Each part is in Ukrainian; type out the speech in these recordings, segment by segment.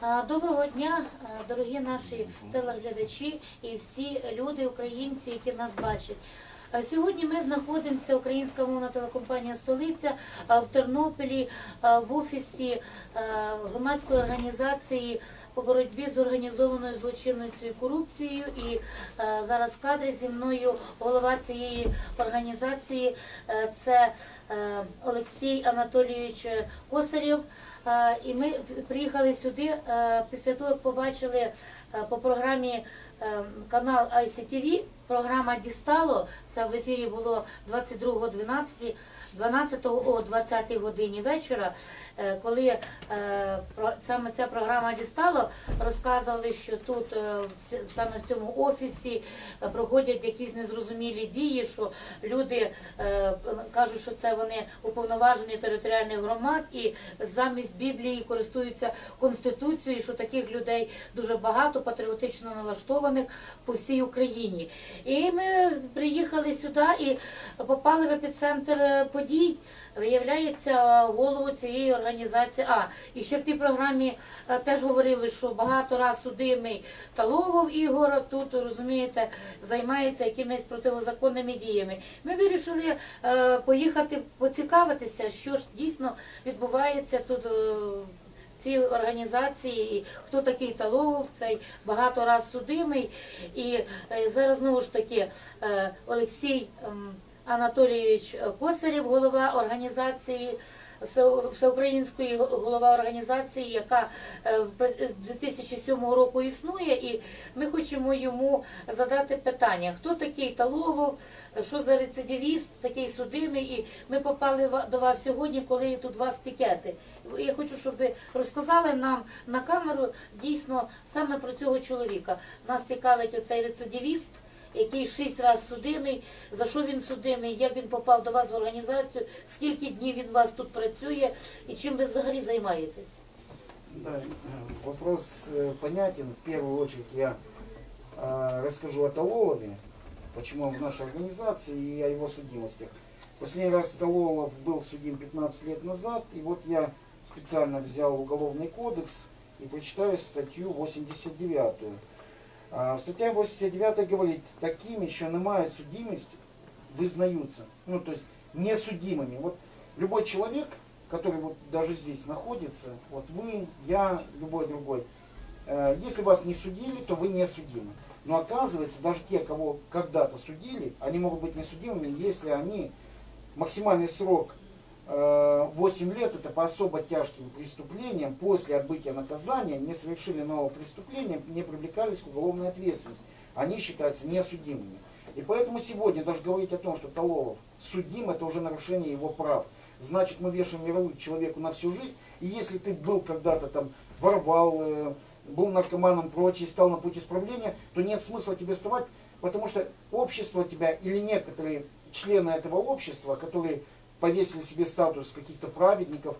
Доброго дня, дорогі наші телеглядачі і всі люди, українці, які нас бачать. Сьогодні ми знаходимося, українська мовна телекомпанія Столиця в Тернополі в офісі громадської організації по боротьбі з організованою злочинною корупцією. І зараз в кадрі зі мною голова цієї організації це Олексій Анатолійович Косарєв. Е, І ми приїхали сюди е, після того, побачили е, по програмі канал ICTV, програма Дістало, це в ефірі було 22.12. 12 о 20 годині вечора, коли е, саме ця програма дістало, розказували, що тут е, саме в цьому офісі е, проходять якісь незрозумілі дії, що люди е, кажуть, що це вони уповноважені територіальних громад і замість Біблії користуються конституцією, що таких людей дуже багато патріотично налаштованих по всій Україні. І ми приїхали сюди і попали в епіцентр е, подій. Виявляється, голову цієї організації. А і ще в тій програмі е, теж говорили, що багато раз судимий Таловов Ігор тут розумієте займається якимись протизаконними діями. Ми вирішили е, поїхати поцікавитися, що ж дійсно відбувається тут. е, в цій організації, хто такий Таловов, цей багато раз судимий. І зараз знову ж таки Олексій ем, Анатолійович Косарєв, голова організації. Всеукраїнської голова організації, яка е, з 2007 року існує, і ми хочемо йому задати питання, хто такий Таловов, що за рецидивіст, такий судимий, і ми попали до вас сьогодні, коли тут вас пікети. Я хочу, щоб ви розказали нам на камеру дійсно саме про цього чоловіка. Нас цікавить оцей рецидивіст, який шість разів судимий, за що він судимий, як він попав до вас в організацію, скільки днів він у вас тут працює і чим ви взагалі займаєтесь. Да, э, вопрос э, понятен. В первую очередь я э, расскажу о Талолове, почему он в нашей организации и о его судимостях. Последний раз Талолов был судим 15 лет назад, и вот я специально взял уголовный кодекс и прочитаю статью 89. А, Стаття 89 говорит, такими, що не мають судимость, визнаются. Ну, то есть несудимыми. Вот любой человек, который вот даже здесь находится, вот вы, я, любой другой, э, если вас не судили, то вы не судимы. Но оказывается, даже те, кого когда-то судили, они могут быть несудимыми, если они максимальный срок 8 лет, это по особо тяжким преступлениям, после отбытия наказания не совершили нового преступления, не привлекались к уголовной ответственности. Они считаются несудимыми. И поэтому сегодня даже говорить о том, что Таловов судим, это уже нарушение его прав. Значит, мы вешаем ярлык человеку на всю жизнь. И если ты был когда-то там, воровал, э, был наркоманом, прочее, стал на путь исправления, то нет смысла тебе вставать, потому что общество тебя или некоторые члены этого общества, которые повесили себе статус каких-то праведников,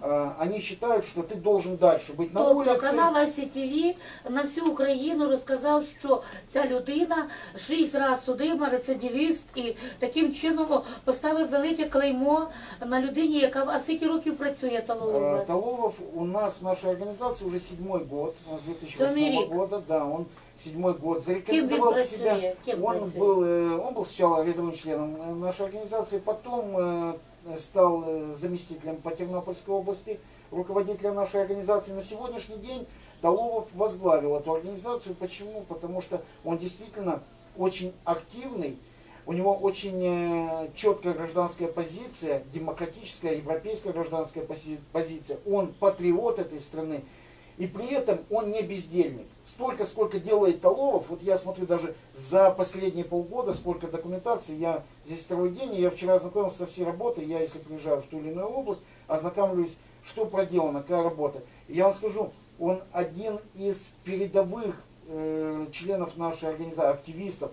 э, они считают, что ты должен дальше быть на Тобто улице. канал ICTV на всю Україну розказав, що ця людина шість разів судима, рецидивіст, і таким чином поставив велике клеймо на людині, яка а скільки років працює Таловов у Э, вас? Таловов у нас в нашей организации уже седьмой год, он с 2008 Седьмой рік. года, да, он седьмой год Ким зарекомендовал він себя. працює? Ким Он працює? был, э, он был сначала рядовым членом э, нашей организации, потом э, стал э, заместителем по Тернопольской области, руководителем нашей организации. На сегодняшний день Таловов возглавил эту организацию. Почему? Потому что он действительно очень активный, у него очень э, четкая гражданская позиция, демократическая, европейская гражданская пози- позиция. Он патриот этой страны. И при этом он не бездельник. Столько, сколько делает Таловов, вот я смотрю даже за последние полгода, сколько документации, я здесь второй день, и я вчера ознакомился со всей работой, я если приезжаю в ту или иную область, ознакомлюсь, что проделано, какая работа. И я вам скажу, он один из передовых э, членов нашей организации, активистов.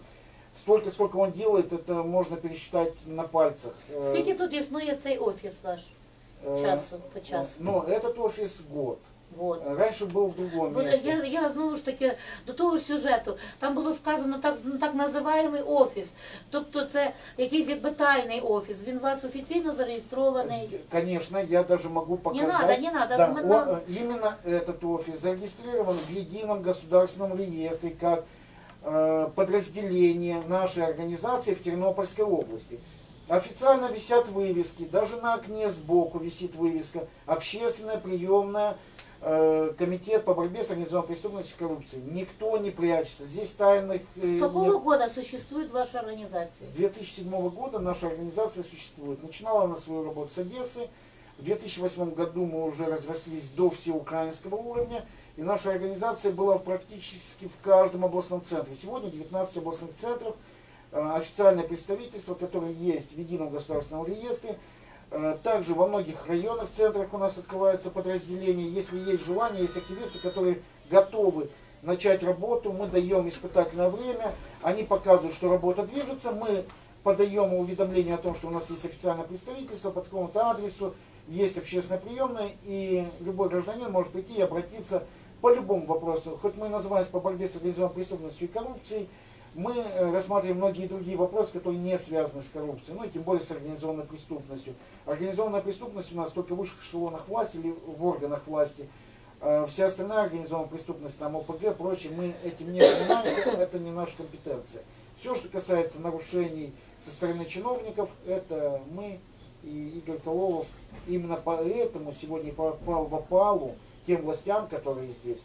Столько, сколько он делает, это можно пересчитать на пальцах. Э, Скільки тут існує цей офіс ваш э, часу по часу? Ну, этот офис год. Вот. Раньше был в другом Бо месте. Я, я знову ж таки до того ж сюжету. Там було сказано так, так називаємий офіс. Тобто це якийсь якби тайний офіс. Він у вас офіційно зареєстрований. С- Конечно, я даже могу показать. надо, не надо, Да, мы о- нам- э, именно этот офис зарегистрирован в едином государственном реестре как э, подразделение нашей организации в Тернопольской области. Официально висят вывески, даже на окне сбоку висит вывеска «Общественная приемная э, комитет по борьбе с организованной преступностью и коррупцией». Никто не прячется, здесь тайных э, С какого нет. года существует ваша С организация? 2007 года наша организация существует. Начинала она свою работу с Одессы. В 2008 году мы уже разрослись до всеукраинского уровня. И наша организация была практически в каждом областном центре. Сегодня 19 областных центров, э, официальное представительство, которое есть в едином государственном реестре. Э, Также во многих районных центрах у нас открываются подразделения. Если есть желание, есть активисты, которые готовы начать работу, мы даем испытательное время, они показывают, что работа движется, мы подаем уведомление о том, что у нас есть официальное представительство по такому-то адресу, есть общественная приемная, и любой гражданин может прийти и обратиться по любому вопросу. Хоть мы и называемся по борьбе с организованной преступностью и коррупцией, мы э, рассматриваем многие другие вопросы, которые не связаны с коррупцией, ну и тем более с организованной преступностью. Организованная преступность у нас только в высших эшелонах власти или в органах власти. А Вся остальная организованная преступность, там ОПГ, прочее, мы этим не занимаемся, это не наша компетенция. Все, что касается нарушений со стороны чиновников, это мы и Игорь Кололов. Именно поэтому сегодня попал в опалу тем властям, которые здесь.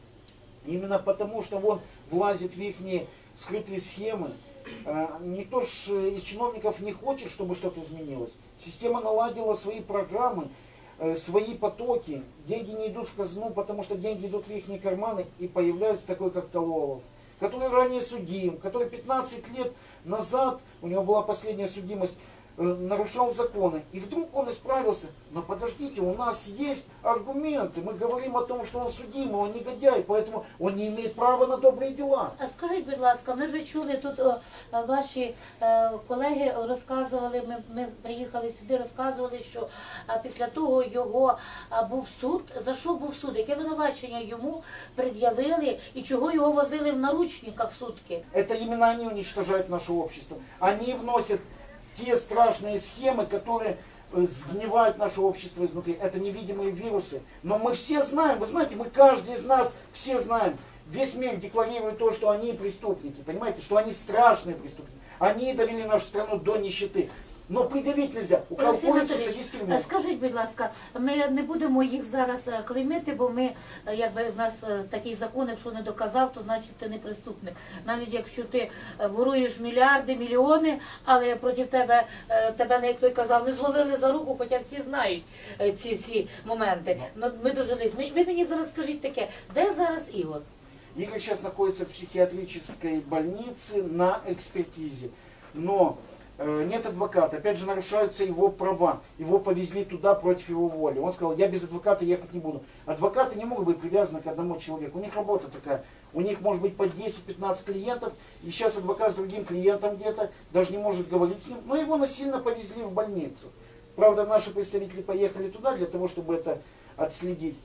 Именно потому, что он влазит в их скрытые схемы. А, Никто ж э, из чиновников не хочет, чтобы что-то изменилось. Система наладила свои программы, э, свои потоки. Деньги не идут в казну, потому что деньги идут в их карманы, и появляется такой, как Тололов, который ранее судим, который 15 лет назад, у него была последняя судимость, э, нарушал законы. И вдруг он исправился. Но подождите, у нас есть аргументы. Мы говорим о том, что он судимый, он негодяй, поэтому он не имеет права на добрые дела. А скажіть, будь ласка, ми вже чули тут о, е, ваші е, колеги розказували. Ми, ми приїхали сюди, розказували, що е, після того його е, був суд. За що був суд? Яке винувачення йому пред'явили і чого його возили в наручниках сутки? Это именно они уничтожают наше общество. Они вносят те страшные схемы, которые э, сгнивают наше общество изнутри. Это невидимые вирусы. Но мы все знаем, вы знаете, мы каждый из нас все знаем. Весь мир декларирует то, что они преступники, понимаете, что они страшные преступники. Они довели нашу страну до нищеты. Но придавить нельзя. У кого курицу садись в тюрьму. скажіть, будь ласка, ми не будемо їх зараз е, клеймити, бо ми, е, якби в нас е, такий закон, якщо не доказав, то значить ти не преступник. Навіть якщо ти воруєш мільярди, мільйони, але проти тебе, тебе, як той казав, не зловили за руку, хоча всі знають ці всі моменти. Ну, ми дожились. Ви мені зараз скажіть таке, де зараз Ігор? Игорь сейчас находится в психиатрической больнице на экспертизе. Но нет адвоката. Опять же нарушаются его права. Его повезли туда против его воли. Он сказал, я без адвоката ехать не буду. Адвокаты не могут быть привязаны к одному человеку. У них работа такая. У них может быть по 10-15 клиентов. И сейчас адвокат с другим клиентом где-то даже не может говорить с ним. Но его насильно повезли в больницу. Правда, наши представители поехали туда для того, чтобы это отследить.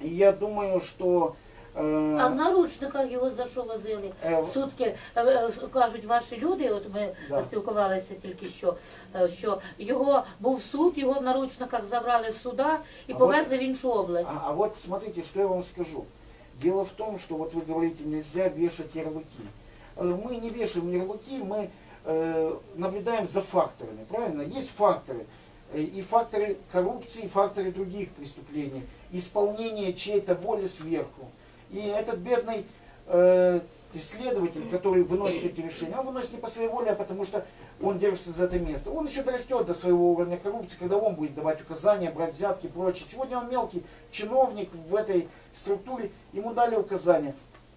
И я думаю, что... э, А в наручниках його за що возили? Е, Сутки е, е, кажуть ваші люди, от ми Да. спілкувалися тільки що, е, що його був суд, його в наручниках забрали з суда і А повезли в іншу область. А, а вот смотрите, что я вам скажу. Дело в том, что вот вы говорите, нельзя вешать ярлыки. Э, Мы не вешаем ярлыки, мы э, наблюдаем за факторами, правильно? Есть факторы. Э, И факторы коррупции, и факторы других преступлений. Исполнение чьей-то воли сверху. И этот бедный э, исследователь, который выносит эти решения, он выносит не по своей воле, а потому что он держится за это место. Он еще дорастет до своего уровня коррупции, когда он будет давать указания, брать взятки и прочее. Сегодня он мелкий чиновник в этой структуре, ему дали указания,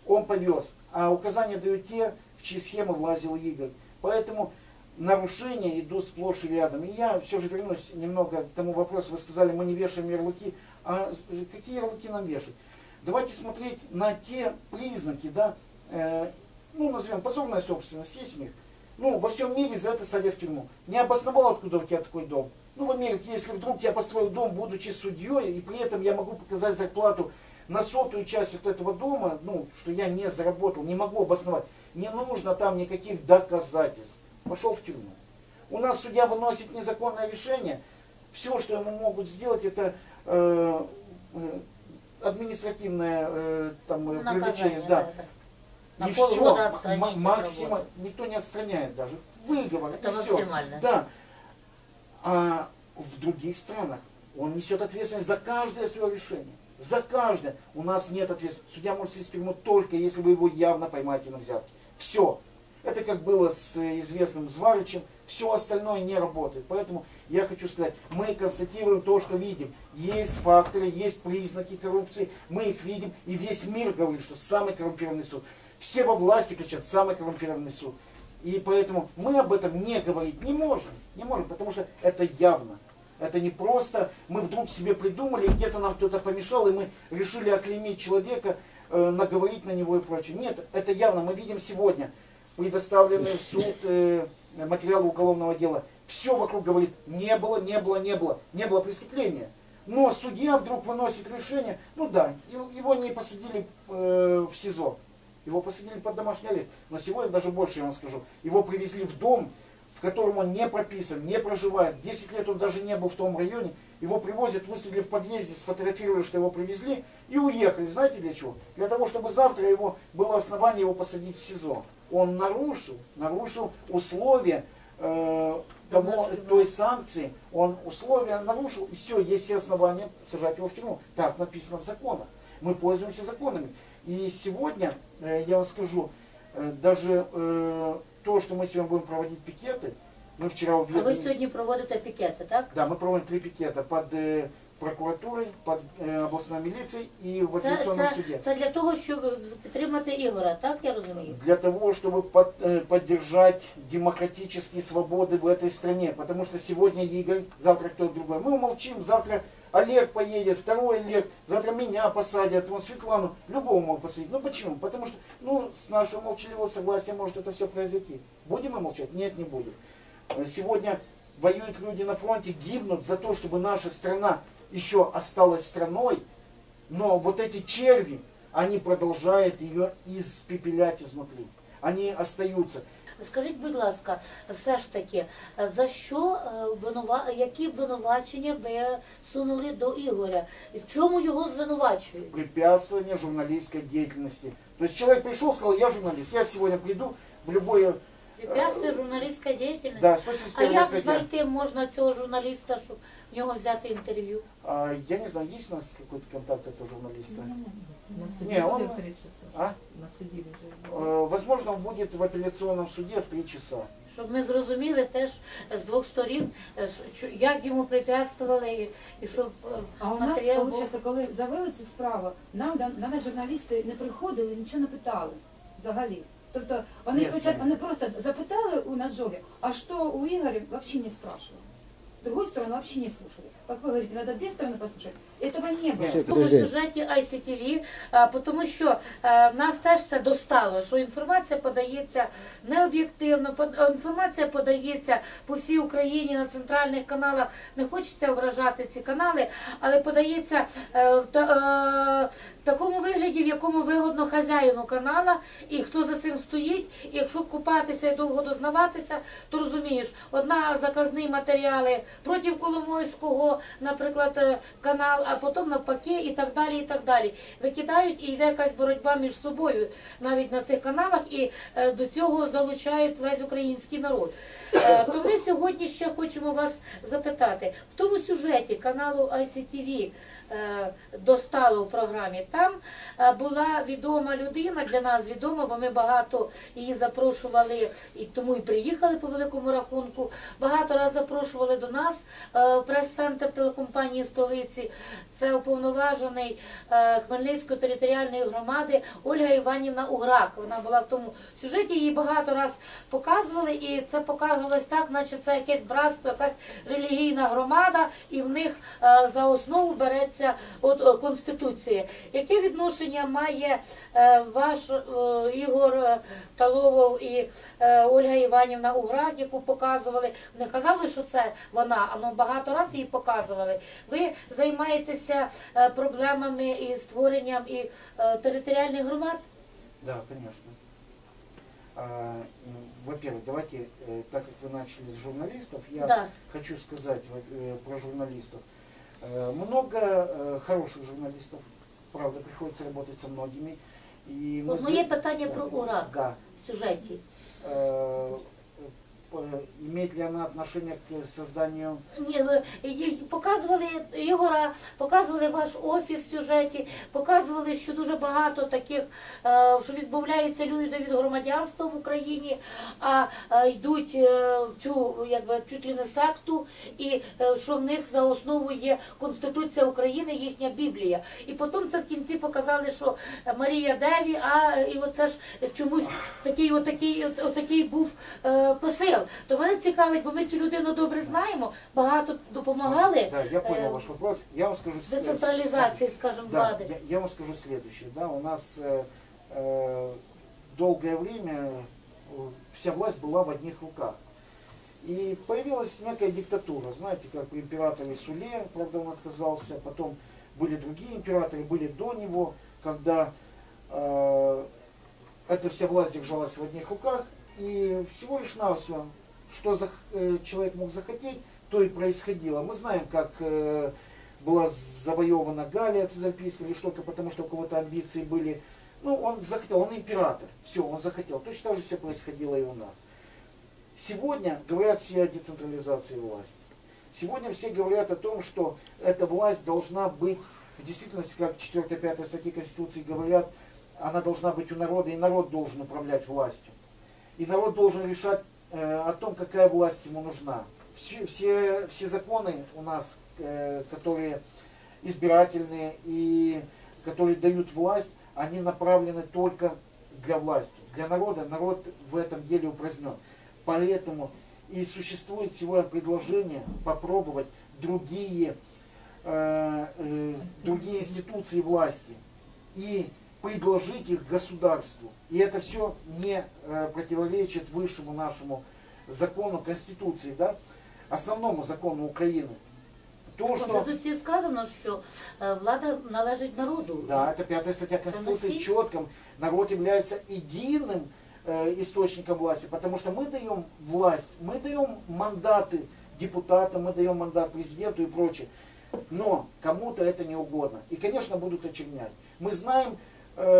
он повез. А указания дают те, в чьи схемы влазил Игорь. Поэтому нарушения идут сплошь и рядом. И я все же вернусь немного к тому вопросу, вы сказали, мы не вешаем ярлыки. А какие ярлыки нам вешать? Давайте смотреть на те признаки, да, э, ну, назовем, позорная собственность, есть в них. Ну, во всем мире за это садят в тюрьму. Не обосновал, откуда у тебя такой дом. Ну, в Америке, если вдруг я построил дом, будучи судьей, и при этом я могу показать зарплату на сотую часть вот этого дома, ну, что я не заработал, не могу обосновать. Не нужно там никаких доказательств. Пошел в тюрьму. У нас судья выносит незаконное решение. Все, что ему могут сделать, это э, э, административное э, там, э, Наказание, привлечение. Да. На И все, работы. никто не отстраняет даже. Выговор, Это и все. Да. А в других странах он несет ответственность за каждое свое решение. За каждое. У нас нет ответственности. Судья может сесть в тюрьму только если вы его явно поймаете на взятке. Все. Это как было с э, известным Зварычем. Все остальное не работает. Поэтому я хочу сказать, мы констатируем то, что видим. Есть факторы, есть признаки коррупции. Мы их видим. И весь мир говорит, что самый коррумпированный суд. Все во власти кричат, самый коррумпированный суд. И поэтому мы об этом не говорить не можем. Не можем, потому что это явно. Это не просто мы вдруг себе придумали, где-то нам кто-то помешал, и мы решили оклеймить человека, э, наговорить на него и прочее. Нет, это явно. Мы видим сегодня предоставленный в суд э, материалы уголовного дела. Все вокруг говорит, не было, не было, не было, не было преступления. Но судья вдруг выносит решение, ну да, его не посадили э, в СИЗО, его посадили под домашний арест. Но сегодня даже больше я вам скажу, его привезли в дом, в котором он не прописан, не проживает. 10 лет он даже не был в том районе. Его привозят, высадили в подъезде, сфотографировали, что его привезли и уехали. Знаете для чего? Для того, чтобы завтра его было основание его посадить в СИЗО. Он нарушил, нарушил условия э, того, той санкции. Он условия нарушил, и все, есть все основания сажать его в тюрьму. Так написано в законах. Мы пользуемся законами. И сегодня, э, я вам скажу, э, даже э, то, что мы сегодня будем проводить пикеты, мы вчера А увидели... ви сьогодні проводите пікети, так? Да, мы проводим три пикета под э, прокуратурой, под э, областной милицией и в Це, апелляционном це, суде. це для того, щоб підтримати Ігора, так я розумію? Для того, чтобы под- э, поддержать демократические свободы в этой стране. Потому что сегодня Игорь, завтра кто-то другой. Мы умолчим, завтра Олег поедет, второй Олег, завтра меня посадят, вон Светлану, любого могут посадить. Ну почему? Потому что, ну, с нашего молчаливого согласия может это все произойти. Будем мы молчать? Нет, не будем. Э, Сегодня воюют люди на фронте, гибнут за то, чтобы наша страна еще осталась страной, но вот эти черви, они продолжают ее испепелять изнутри. Они остаются. Скажіть, будь ласка, все ж таки, за що е, винува... які обвинувачення ви сунули до Ігоря? І в чому його звинувачують? Препятствование журналистской деятельности. То есть человек пришел, сказал, я журналист, я сегодня приду в любое... Препятствує журналістська діяльність? Да, А 171 як статья. знайти можна цього журналіста, щоб в нього взяти інтерв'ю? А, я не знаю, есть у нас какой-то контакт этого журналиста? На суді Не, буде он- в три часа. А? На суді вже. Э, Возможно, он будет в апелляционном суде в три часа. Щоб ми зрозуміли теж з двох сторін, е, що- як йому препятствували, і, і щоб е, А у нас, матеріал був. виходить, коли завели цю справу, нам да- на нас журналісти не приходили, нічого не питали взагалі. Тобто вони Ні, спочатку вони просто запитали у Наджоги, а що у Ігоря взагалі не спрашивали. Другой стороны, вообще не слушали Как вы говорите, надо две стороны послушать. Этого не было. Нет. в тому сюжеті ICTV, а, по тому що е, нас теж це достало, що інформація подається необ'єктивно, под- е, інформація подається по всій Україні на центральних каналах. Не хочеться ображати ці канали, але подається е, в, та- е, в такому вигляді, в якому вигодно хазяїну канала, і хто за цим стоїть. І якщо купатися і довго дознаватися, то розумієш, одна заказні матеріали проти Коломойського, наприклад, е, канал, а потім навпаки і так далі. і так далі. Викидають і йде якась боротьба між собою навіть на цих каналах, і е, до цього залучають весь український народ. Е, То ми сьогодні ще хочемо вас запитати в тому сюжеті каналу ICTV достало в програмі. Там е, була відома людина для нас відома, бо ми багато її запрошували і тому і приїхали по великому рахунку. Багато раз запрошували до нас е, прес-центр телекомпанії столиці. Це уповноважений е, Хмельницької територіальної громади Ольга Іванівна Уграк. Вона була в тому сюжеті. Її багато раз показували, і це показувалось так, наче це якесь братство, якась релігійна громада, і в них е, за основу береться стосується от, е, Конституції. Яке відношення має е, ваш е, Ігор е, Таловов і е, Ольга Іванівна Уград, яку показували? Не казали, що це вона, але багато разів її показували. Ви займаєтеся е, проблемами і створенням і е, територіальних громад? Да, конечно. А, м, Во-первых, давайте, э, так как вы начали с журналистов, я Да. хочу сказать во- э, про журналистов. Э, Много э, хороших журналистов, правда, приходится работать со многими. И мы От зна- моє питання про УРАК Да. в сюжеті. Э, Имеет ли она отношение к созданию Ні, й- показували Ігора, показували ваш офіс в сюжеті, показували, що дуже багато таких, е, що відмовляються люди від громадянства в Україні, а е, йдуть е, в цю якби чуть ли не секту, і е, що в них за основу є Конституція України, їхня Біблія. І потім це в кінці показали, що Марія Деві, а і оце ж чомусь такий, отакий, от- отакий був е, посил. То мене цікавить, бо ми цю людину добре знаємо, багато допомагали Да, я э, понял ваш вопрос. Я вам скажу... с- децентралізації, скажімо, Да, влади. я, я вам скажу следующее. Да, у нас э, э, долгое время э, вся власть была в одних руках. И появилась некая диктатура, знаете, как при императоре Суле, правда он отказался, потом были другие императоры, были до него, когда э, эта вся власть держалась в одних руках, и всего лишь навсего, что зах- э, человек мог захотеть, то и происходило. Мы знаем, как э, была завоевана Галия Цезальпийская лишь только потому, что у кого-то амбиции были. Ну, он захотел, он император. Все, он захотел. Точно так же все происходило и у нас. Сегодня говорят все о децентрализации власти. Сегодня все говорят о том, что эта власть должна быть, в действительности, как 4-5 статьи Конституции говорят, она должна быть у народа, и народ должен управлять властью. И народ должен решать э, о том, какая власть ему нужна. Все, все, все законы у нас, э, которые избирательные и которые дают власть, они направлены только для власти. Для народа народ в этом деле упразднен. Поэтому и существует сегодня предложение попробовать другие, э, э, другие институции власти и предложить их государству. И это все не э, противоречит высшему нашему закону, Конституции, да, основному закону України. То, В что... Конституції сказано, що е, влада належить народу. Да, это пятая статья Конституции Согласен. четко. Народ является единым э, источником власти, потому что мы даем власть, мы даем мандаты депутатам, мы даем мандат президенту и прочее. Но кому-то это не угодно. И, конечно, будут очернять. Мы знаем, э,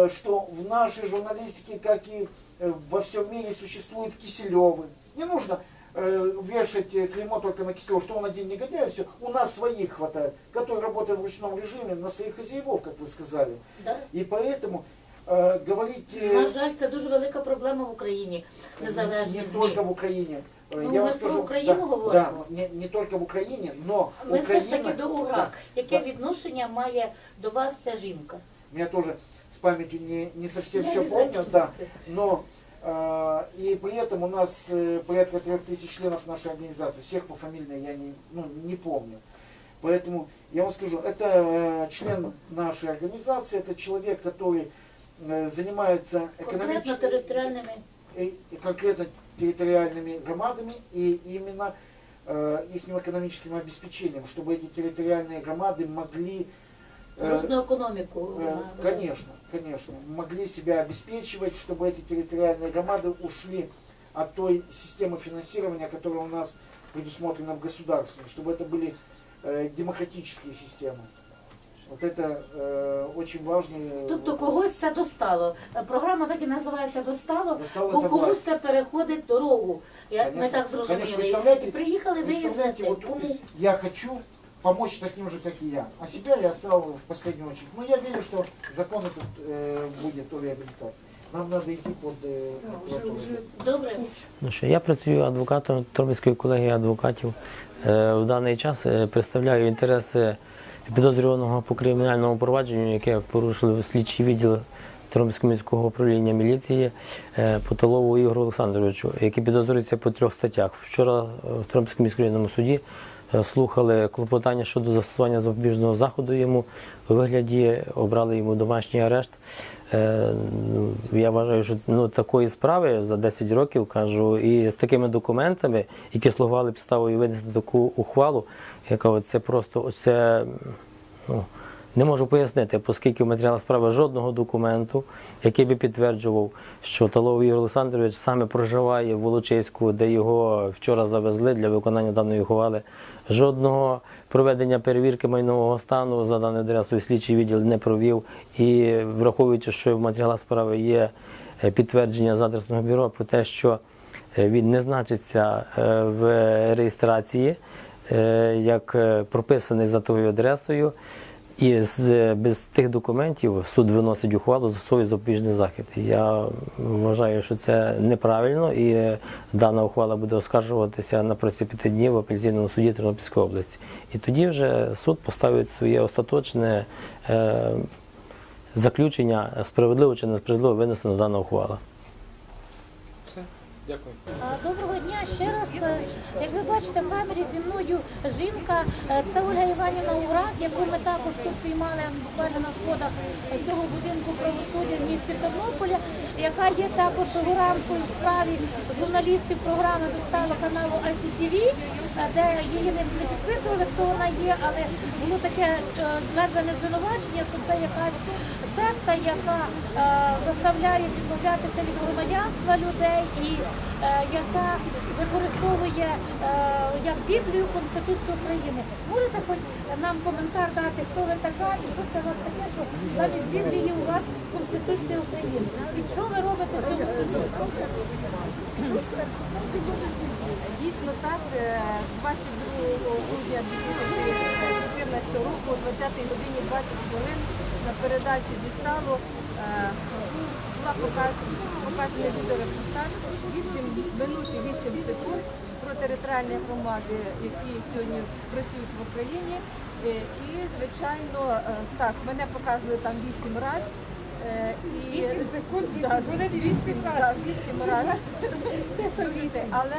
что в нашей журналистике, как и э, во всем мире, существуют Киселевы. Не нужно э, вешать э, клеймо только на Киселева, что он один негодяй, все. У нас своих хватает, которые работают в ручном режиме на своих хозяевов, как вы сказали. Да? И поэтому э, говорить э, На жаль, це дуже велика проблема в Україні. Незалежні не ЗМІ. только в Украине. Э, Ну, Я мы вам про скажу, Украину да, говорим. да, не, не только в Украине, но Ми все ж Украина, таки до УГРАК. Да, Яке да. відношення має до вас ця жінка? у меня тоже с памятью не, не совсем Я все помню, да, но э, и при этом у нас э, порядка трех тысяч членов нашей организации, всех пофамильно я не, ну, не помню. Поэтому я вам скажу, это э, член нашей организации, это человек, который э, занимается Конкретно экономической... територіальними. и- и конкретно территориальными громадами и именно э, их экономическим обеспечением, чтобы эти территориальные громады могли, э, Народну економіку. э, вона- конечно, конечно, могли себя обеспечивать, чтобы эти территориальные громады ушли от той системы финансирования, которая у нас предусмотрена в государстве, чтобы это были э, демократические системы. Вот это э, очень важный э, Тобто вопрос. когось це достало. Е, Програма так і називається Достало, Достало бо це комусь власть. це переходить дорогу. Як ми Конечно. так Конечно, зрозуміли. представляете, І приїхали Представляете, вияснити, вот кому. я хочу помочь таким же, как и я. А себя я оставил в последнюю очередь. Но я верю, что закон этот э, будет о реабилитации. Нам надо идти под э, Да, уже, прокуратуру. уже Добре. Ну що, я працюю адвокатом Тернопільської колегії адвокатів. Е, В даний час е, представляю інтереси підозрюваного по кримінальному провадженню, яке порушили слідчий відділ Тернопільського міського управління міліції е, Потолову Ігору Олександровичу, який підозрюється по трьох статтях. Вчора е, в Тернопільському міськрайонному суді е, слухали клопотання щодо застосування запобіжного заходу йому у вигляді, обрали йому домашній арешт. Е, ну, Я вважаю, що ну, такої справи за 10 років кажу, і з такими документами, які слугували підставою винести таку ухвалу, яка це просто це, ну, не можу пояснити, оскільки в матеріалах справи жодного документу, який би підтверджував, що Талов Ігор Олександрович саме проживає в Волочиську, де його вчора завезли для виконання даної ухвали. Жодного проведення перевірки майнового стану за даною адресою слідчий відділ не провів. І враховуючи, що в матеріалах справи є е, підтвердження з адресного бюро про те, що е, він не значиться е, в реєстрації, як прописаний за тою адресою. І з, без тих документів суд виносить ухвалу за свій запобіжний захід. Я вважаю, що це неправильно, і е, дана ухвала буде оскаржуватися на протязі п'яти днів в апеляційному суді Тернопільської області. І тоді вже суд поставить своє остаточне е, заключення, справедливо чи несправедливо винесена дана ухвала. Все, дякую. Доброго дня ще раз. Як ви бачите, в камері зі мною жінка, е, це Ольга Іванівна Урак, яку ми також тут піймали буквально на сходах цього будинку правосуддя в місті Тернополя, яка є також фігуранткою в справі журналістів програми достава каналу ICTV, е, де її не підписували, хто вона є, але було таке е, ледве звинувачення, що це якась секта, яка е, заставляє відмовлятися від громадянства людей і е, яка використовує е, як Біблію Конституцію України. Можете хоч нам коментар дати, хто ви така і що це у вас таке, що замість Біблії у вас Конституція України? І що ви робите в цьому суді? Дійсно так, е, 22 грудня 2014 року, о 20 годині 20 хвилин на передачі «Дістало» е, була показ- показаний відеорепортаж 8 минут і 8 секунд про територіальні громади, які сьогодні працюють в Україні. Е, І, звичайно, е, так, мене показували там 8 разів. І 8 секунд, Да, хвилин 8 да, вісім разів. Але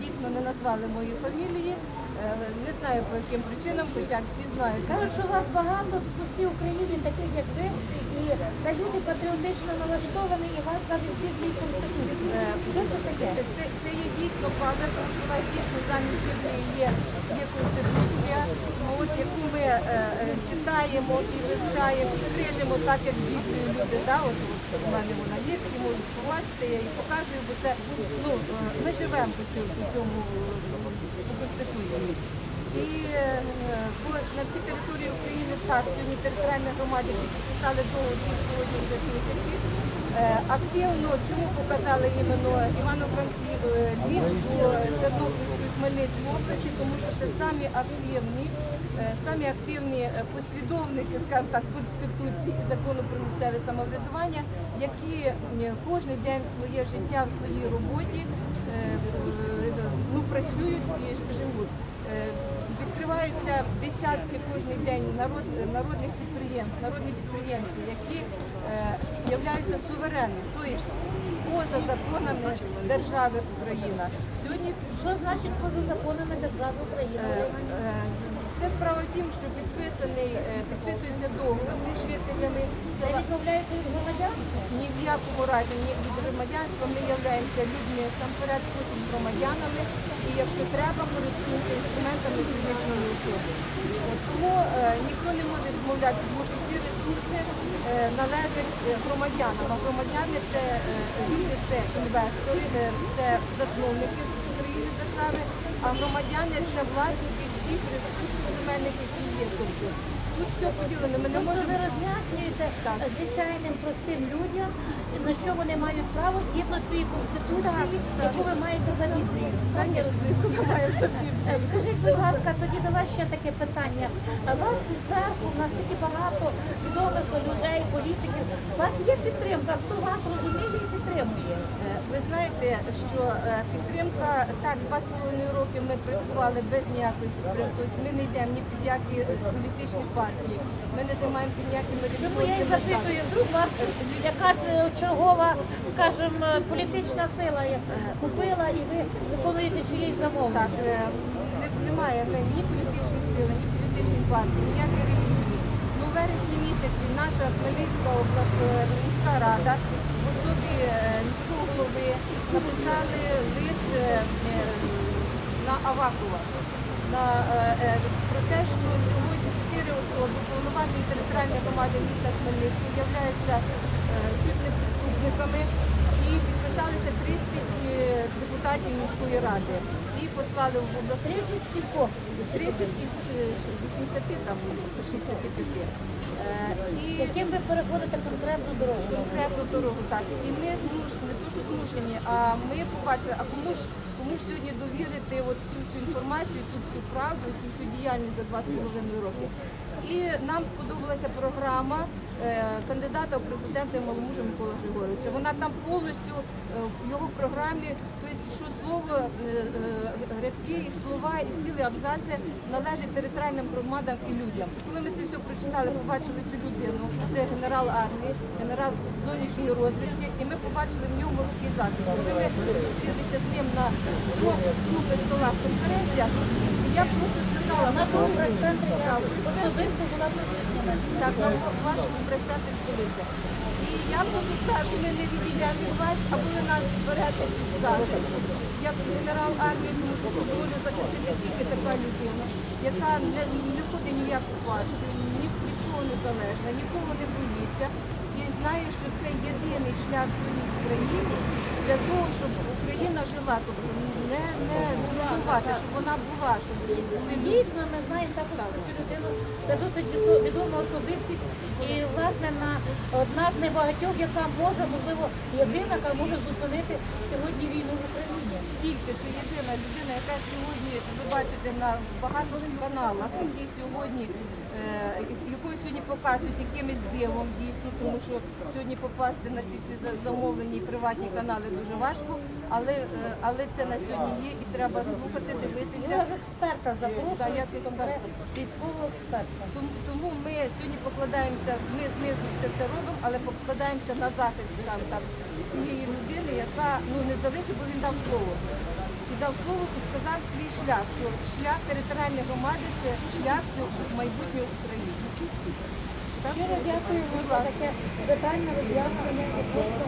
дійсно не назвали мої фамілії. Е, Не знаю по яким причинам, хоча всі знають. Кажуть, що вас багато по всій Україні, таких як ви, і це люди патріотично налаштовані, і вас Конституції. Е, Що це є дійсно правда, тому що у нас дійсно замість Біблії є, є конституція, от, яку ми е, читаємо і вивчаємо, і крижимо так, як Біблію люди. Да? От, у мене вона є, всі можуть побачити, я її показую, бо це ну, е, ми живемо по цьому, конституції. І е, на всій території України так, сьогодні територіальні громади підписали договір сьогодні вже тисячі. Е, Активно, чому показали іменно Івано-Франків, е, Львівську, Тернопільську Хмельницьку області, тому що це самі активні, самі активні послідовники, скажімо так, Конституції і закону про місцеве самоврядування, які кожен день своє життя в своїй роботі працюють і живуть. Е, Відкриваються десятки кожен день народ, народних підприємств, народні підприємці, які е, являються суверенними, тобто поза законами держави Україна. Сьогодні Що значить поза законами держави України? е, це справа в тім, що підписаний, е, підписується договір між жителями села. відмовляється від громадянства? Ні в якому разі ні від громадянства ми являємося людьми самперед, потім громадянами, і якщо треба, користуємося інструментами фізичної особи. Тому е, ніхто не може відмовляти, тому що всі ресурси е, належать е, громадянам. А громадяни це е, люди, це інвестори, е, це засновники України держави, а громадяни це власники всіх ресурсів земельних, які є. Тобто тут все поділено. Ми не Тобто можемо ви роз'яснюєте звичайним простим людям, на що вони мають право згідно цієї конституції, яку ви маєте за Біблією. Е, Скажіть, будь ласка, тоді до вас ще таке питання. Вас зверху, у нас такі багато відомих людей, політиків. У вас є підтримка, хто вас розуміє і підтримує? Е, Ви знаєте, що е, підтримка так, два з половиною роки ми працювали без ніякої підтримки. Тобто ми не йдемо ні під які політичні партії. Ми не займаємося ніякими Чому я і запитую, вдруг вас якась е, чергова, скажімо, політична сила купила і ви виконуєте чиєсь Так, замовлення? не, немає ні політичної сили, ні політичної партії, ніякої релігії. Ну, вересні місяці наша Хмельницька обласна міська рада міського голови написали лист е, на Авакова е, е, про те, що сьогодні чотири особи повноважені територіальної громади міста Хмельницького являються чуть не преступниками і підписалися 30 е, депутатів міської ради і послали в обласну 30 скількох? 30 із е, 80 там 65. Е, Яким ви переходите конкретну дорогу? конкретну дорогу, так. І ми змушені, не то, що змушені, а ми побачили, а кому ж кому ж сьогодні довірити от цю всю інформацію, цю всю правду, цю всю діяльність за два з половиною роки. І нам сподобалася програма кандидата у президенти Маломужа Микола Григоровича. Вона там повністю е, в його програмі, тобто, що слово, е, е, рядки і слова, і цілі абзаці належать територіальним громадам і людям. Коли ми це все прочитали, побачили цю людину, це генерал армії, генерал зовнішньої розвідки, і ми побачили в ньому такий захист. Коли ми зустрілися з ним на двох круглих столах конференціях, я просто сказала, На тому «Послухайте, прес-центрі я особисто була вашому столиця. І я просто скажу, ми не відійдемо від вас, аби ви нас берете під захист. Генерал армії, що може захистити тільки така людина, яка не, не входить ні в яку залежна, нікого не боїться. І знає, що це єдиний шлях сьогодні в Україні для того, щоб Україна жила, тобто не, не зруйнувати, щоб вона була, щоб. Дійсно, ми знаємо цю людину. Це досить відома особистість. І, власне, на одна з небагатьох, яка може, можливо, єдина, яка може зупинити сьогодні війну в Україні. тільки це єдина людина, яка сьогодні ви бачите на багатьох каналах, які сьогодні якою сьогодні показують якимось дивом дійсно, тому що сьогодні попасти на ці всі за- замовлені приватні канали дуже важко, але е, але це на сьогодні є і треба слухати, дивитися. як експерта Так, запрошуєте, як експерта. військового експерта. Тому, тому ми сьогодні покладаємося, ми знизу все це робимо, але покладаємося на захист скажімо так, цієї людини, яка ну не залишив, бо він дав слово. Дав слово і сказав свій шлях, що шлях територіальної громади це шлях майбутньої України. Щиро дякую. Вам за таке детальне роз'яснення відносно